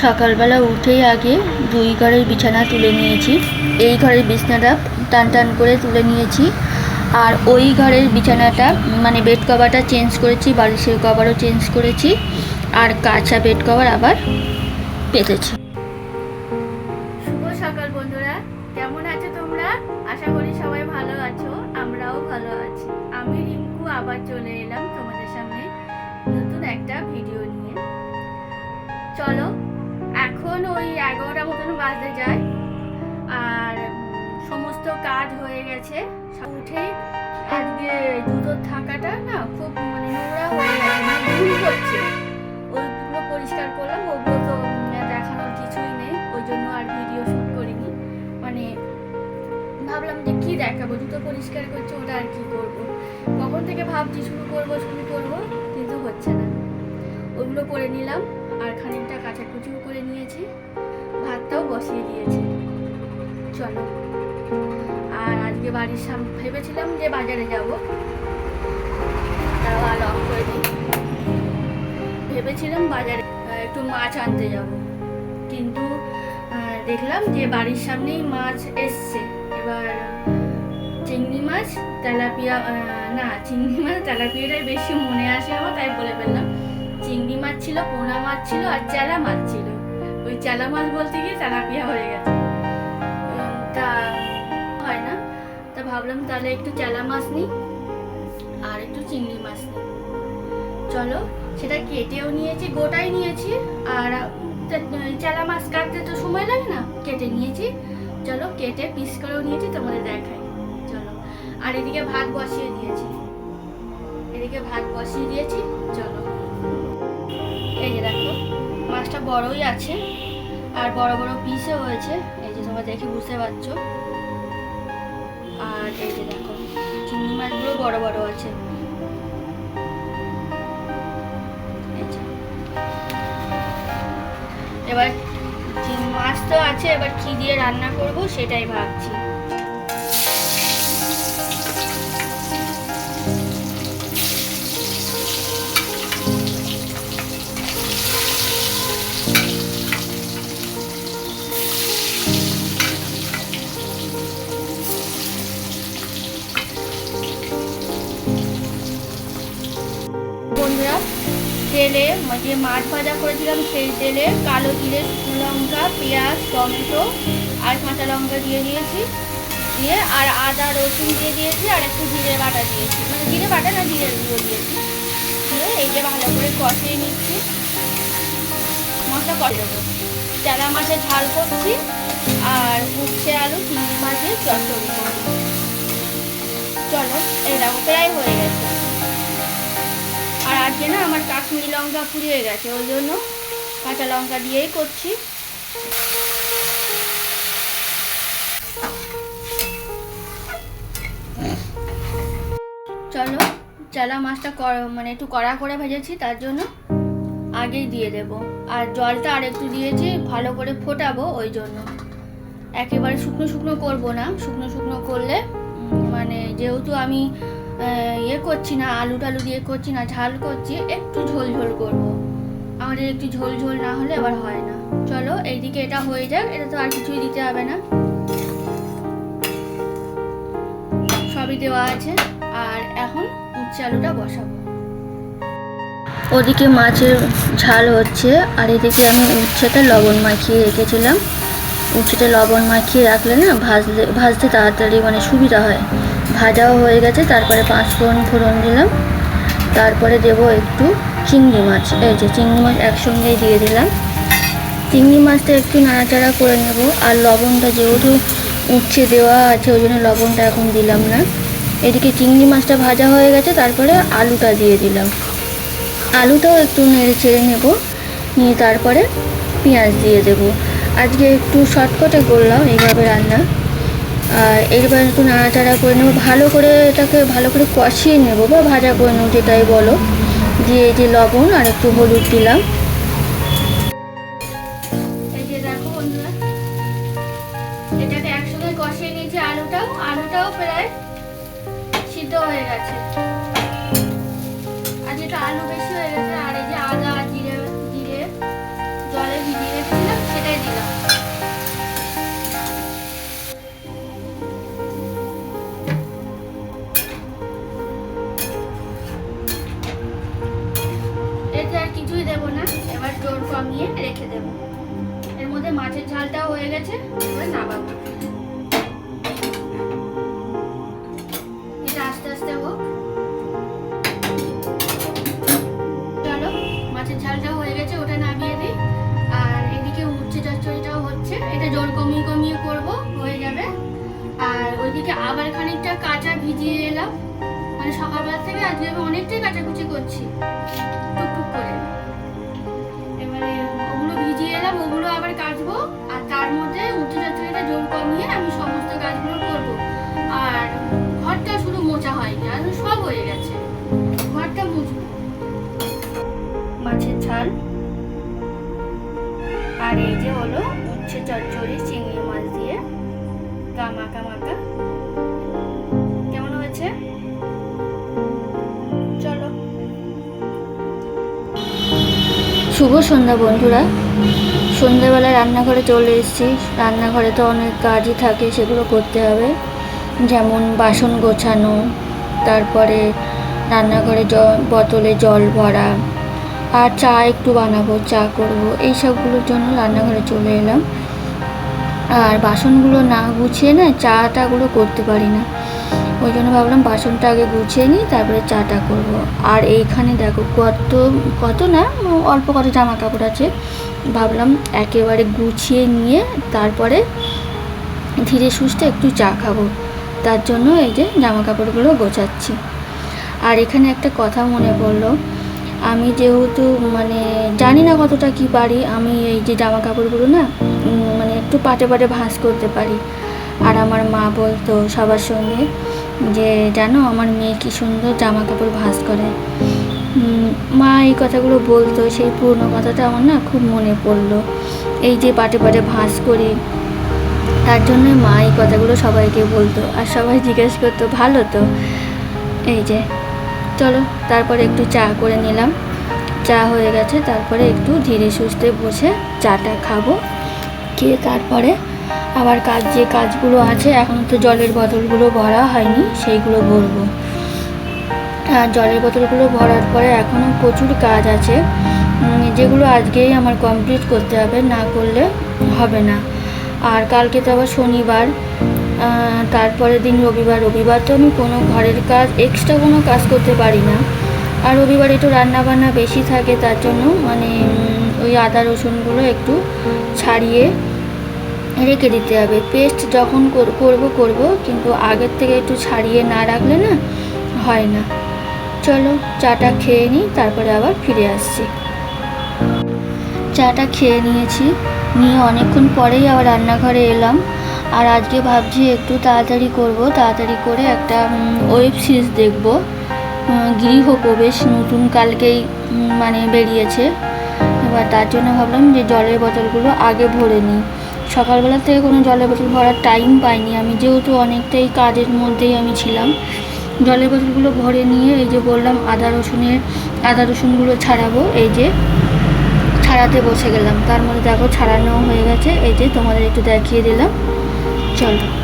সকালবেলা উঠেই আগে দুই ঘরের বিছানা তুলে নিয়েছি। এই ঘরের বিছানাটা টান টান করে তুলে নিয়েছি। আর ওই ঘরের বিছানাটা মানে বেড কভারটা চেঞ্জ করেছি, বালিশের কভারও চেঞ্জ করেছি। আর কাঁচা বেড কভার আবার পেতেছি। শুভ সকাল বন্ধুরা। কেমন আছো তোমরা? আশা করি সবাই ভালো আছো, আমরাও ভালো আছি। আমি রিঙ্কু, আবার চলে এলাম তোমাদের সামনে নতুন একটা ভিডিও নিয়ে। চলো এখন ওই এগারোটা মতন বাজতে যায়। আর সমস্ত কাজ হয়ে গেছে। উঠে আজকে দুধর থাকাটা না খুব মানে নোংরা হয়ে গেছে মানে হচ্ছে ওইগুলো পরিষ্কার করলাম, ওগুলো তো দেখানোর কিছুই নেই, ওই জন্য আর ভিডিও শ্যুট করিনি। মানে ভাবলাম যে কি দেখাবো জুতো পরিষ্কার করছে, ওটা আর কি করব? কখন থেকে ভাবছি শুরু করব শুরু করব, কিন্তু হচ্ছে না। ওগুলো করে নিলাম। আর খানিকটা কাচাকুচিও করে নিয়েছি। ভাতটাও বসিয়ে দিয়েছি। চলো। আর আজকে বাড়ির সামনে ভেবেছিলাম যে বাজারে যাব। তাও আর অফ করে দিই ভেবেছিলাম বাজারে একটু মাছ আনতে যাব। কিন্তু দেখলাম যে বাড়ির সামনেই মাছ এসছে। এবার চিংড়ি মাছ, তেলাপিয়া না, চিংড়ি মাছ তেলাপিয়াটাই বেশি মনে আসে আমার, তাই বলে ফেললাম। চিংড়ি মাছ ছিল, পোনা মাছ ছিল আর চেলা মাছ ছিল। ওই চেলা মাছ বলতে গিয়ে তেলাপিয়া হয়ে গেছে। তা হয় না। তা ভাবলাম তাহলে একটু চেলা মাছ নিই আর একটু চিংড়ি মাছ নিই। চলো, সেটা কেটেও নিয়েছি, গোটাই নিয়েছি আর চেলা মাছ কাটতে তো সময় লাগে না, কেটে নিয়েছি। চলো, কেটে পিস করেও নিয়েছি, তোমাদের দেখাই। চলো, আর এদিকে ভাত বসিয়ে দিয়েছি। এদিকে ভাত বসিয়ে দিয়েছি, চলো। এই যে দেখো, মাছটা বড়ই আছে আর বড় বড় পিসও হয়েছে। এই যে তোমরা দেখে বুঝতে পারছ। আর এই যে দেখো, চিংড়ি মাছগুলো বড় বড় আছে। এবার মাছ তো আছে, এবার কি দিয়ে রান্না করব সেটাই ভাবছি। যে মাছ ভাজা করেছিলাম সেই তেলে কালো জিরে, শুকনো লঙ্কা, পেঁয়াজ, টমেটো আর কাঁচা লঙ্কা দিয়ে দিয়েছি। দিয়ে আর আদা, রসুন দিয়ে দিয়েছি আর একটু জিরে বাটা দিয়েছি। মানে জিরে বাটা না, জিরে গুঁড়ো দিয়েছি। দিয়ে এই যে ভালো করে কষিয়ে নিচ্ছি। মশলা দেবো চারা মাছের ঝাল করছি আর উচ্ছে আলু, চিংড়ি মাছ দিয়ে চচ্চড়ি। করব চলো দেখো, প্রায় হয়ে গেছে। আজকে না আমার কাশ্মীরি লঙ্কা ফুরিয়ে গেছে, ওই জন্য কাঁচা লঙ্কা দিয়েই করছি। চলো, চালা মাছটা মানে একটু কড়া করে ভেজেছি, তার জন্য আগেই দিয়ে দেব। আর জলটা আর একটু দিয়েছি, ভালো করে ফোটাবো, ওই জন্য। একেবারে শুকনো শুকনো করব না, শুকনো শুকনো করলে মানে যেহেতু আমি ইয়ে করছি না, আলু টালু দিয়ে করছি না, ঝাল করছি, একটু ঝোল ঝোল করব। আমাদের একটু ঝোল ঝোল না হলে আবার হয় না। চলো, এইদিকে এটা হয়ে যাক, এটা তো আর কিছুই দিতে হবে না। সবই দেওয়া আছে, আর এখন উচ্ছে আলুটা বসাবো। ওদিকে মাছের ঝাল হচ্ছে, আর এদিকে আমি উচ্ছেটা লবণ মাখিয়ে রেখেছিলাম। উচ্ছেটা লবণ মাখিয়ে রাখলে না, ভাজলে, ভাজতে তাড়াতাড়ি মানে সুবিধা হয়। ভাজাও হয়ে গেছে, তারপরে পাঁচ ফোড়ন ফোড়ন দিলাম। তারপরে দেব একটু চিংড়ি মাছ। এই যে চিংড়ি মাছ একসঙ্গেই দিয়ে দিলাম। চিংড়ি মাছটা একটু নাড়াচাড়া করে নেব। আর লবণটা যেহেতু উচ্ছে দেওয়া আছে, ওই জন্য লবণটা এখন দিলাম না। এদিকে চিংড়ি মাছটা ভাজা হয়ে গেছে, তারপরে আলুটা দিয়ে দিলাম। আলুটাও একটু নেড়ে চেড়ে নেব। নিয়ে তারপরে পেঁয়াজ দিয়ে দেব। আজকে একটু শর্টকাটে করলাম, এইভাবে রান্না। আর এবার একটু নাড়াচাড়া করে নেব। ভালো করে এটাকে ভালো করে কষিয়ে নেব বা ভাজা করে নেব, যেটাই বলো। দিয়ে যে লবণ আর একটু হলুদ দিলাম। আলুটাও প্রায় সিদ্ধ হয়ে গেছে। আর যেটা আলু বেশি কমিয়ে রেখে দেবো। এর মধ্যে মাছের ঝালটাও হয়ে গেছে, এবার নামাবো। এটা আস্তে আস্তে হোক। চলো, মাছের ঝালটাও হয়ে গেছে, ওটা নামিয়ে দিই। আর এদিকে উচ্ছে চচ্চড়িটাও হচ্ছে। এটা জল কমিয়ে কমিয়ে করব, হয়ে যাবে। আর ওইদিকে আবার খানিকটা কাঁচা ভিজিয়ে এলাম। মানে সকালবেলা থেকে আজকে আমি অনেকটাই কাচাকুচি করছি। করে। এবারে ওগুলো ভিজিয়ে এলাম, ওগুলো আবার কাচবো, আর তার মধ্যে উচ্ছে চচ্চড়িটা জল কমিয়ে আমি সমস্ত কাজগুলো করব। আর ঘরটা শুধু মোচা হয়নি, আর সব হয়ে গেছে। ঘরটা মুছবো। মাছের ঝাল। আর এই যে হলো উচ্ছে চচ্চড়ি চিংড়ি মাছ দিয়ে। গা মাখা শুভ সন্ধ্যা বন্ধুরা। সন্ধ্যাবেলা রান্নাঘরে চলে এসেছি। রান্নাঘরে তো অনেক কাজই থাকে, সেগুলো করতে হবে। যেমন বাসন গোছানো, তারপরে রান্নাঘরে জল বোতলে জল ভরা, আর চা একটু বানাবো, চা করব, এই সবগুলোর জন্য রান্নাঘরে চলে এলাম। আর বাসনগুলো না গুছিয়ে না চাটাগুলো করতে পারি না। ওই জন্য ভাবলাম বাসনটা আগে গুছিয়ে নিই, তারপরে চাটা করব। আর এইখানে দেখো কত কত না, অল্প কত জামা কাপড় আছে। ভাবলাম একেবারে গুছিয়ে নিয়ে তারপরে ধীরে সুস্থে একটু চা খাব। তার জন্য এই যে জামা কাপড়গুলো গোছাচ্ছি। আর এখানে একটা কথা মনে পড়ল, আমি যেহেতু মানে জানি না কতটা কি পারি, আমি এই যে জামা কাপড়গুলো না মানে একটু পাটে পাটে ভাঁজ করতে পারি। আর আমার মা বলতো সবার সঙ্গে যে, জানো, আমার মেয়ে কি সুন্দর জামা কাপড় ভাঁজ করে। মা এই কথাগুলো বলতো, সেই পুরনো কথাটা আমার না খুব মনে পড়ল। এই যে পাটে পাটে ভাঁজ করি, তার জন্য মা এই কথাগুলো সবাইকে বলতো। আর সবাই জিজ্ঞেস করতো, ভালো তো? এই যে, চলো, তারপরে একটু চা করে নিলাম। চা হয়ে গেছে, তারপরে একটু ধীরে সুস্থে বসে চাটা খাব, খেয়ে তারপরে আবার কাজ যে কাজগুলো আছে, এখন তো জলের বোতলগুলো ভরা হয়নি, সেইগুলো ভরবো। আর জলের বোতলগুলো ভরার পরে এখনও প্রচুর কাজ আছে। যেগুলো আজকেই আমার কমপ্লিট করতে হবে, না করলে হবে না। আর কালকে তো আবার শনিবার তারপরের দিন রবিবার। রবিবার তো আমি কোনো ঘরের কাজ এক্সট্রা কোনো কাজ করতে পারি না। আর রবিবার একটু রান্না বান্না বেশি থাকে, তার জন্য মানে ওই আদা রসুনগুলো একটু ছাড়িয়ে রেখে দিতে হবে। পেস্ট যখন কর- করব করব, কিন্তু আগের থেকে একটু ছাড়িয়ে না রাখলে না হয় না। চলো চাটা খেয়ে নিই, তারপরে আবার ফিরে আসছি। চাটা খেয়ে নিয়েছি। নিয়ে অনেকক্ষণ পরেই আবার রান্নাঘরে এলাম। আর আজকে ভাবছি একটু তাড়াতাড়ি করব, তাড়াতাড়ি করে একটা ওয়েব সিরিজ দেখব। গৃহপ্রবেশ নতুন কালকেই মানে বেরিয়েছে। এবার তার জন্য ভাবলাম যে জলের বোতলগুলো আগে ভরে নিই। সকালবেলা থেকে কোনো জলের বোতল ভরার টাইম পাইনি। আমি যেহেতু অনেকটাই কাজের মধ্যেই আমি ছিলাম, জলের বোতলগুলো ভরে নিয়ে এই যে বললাম আদা রসুনের, আদা রসুনগুলো ছাড়াবো, এই যে ছাড়াতে বসে গেলাম। তার মধ্যে দেখো ছাড়ানো হয়ে গেছে। এই যে তোমাদের একটু দেখিয়ে দিলাম। চলো।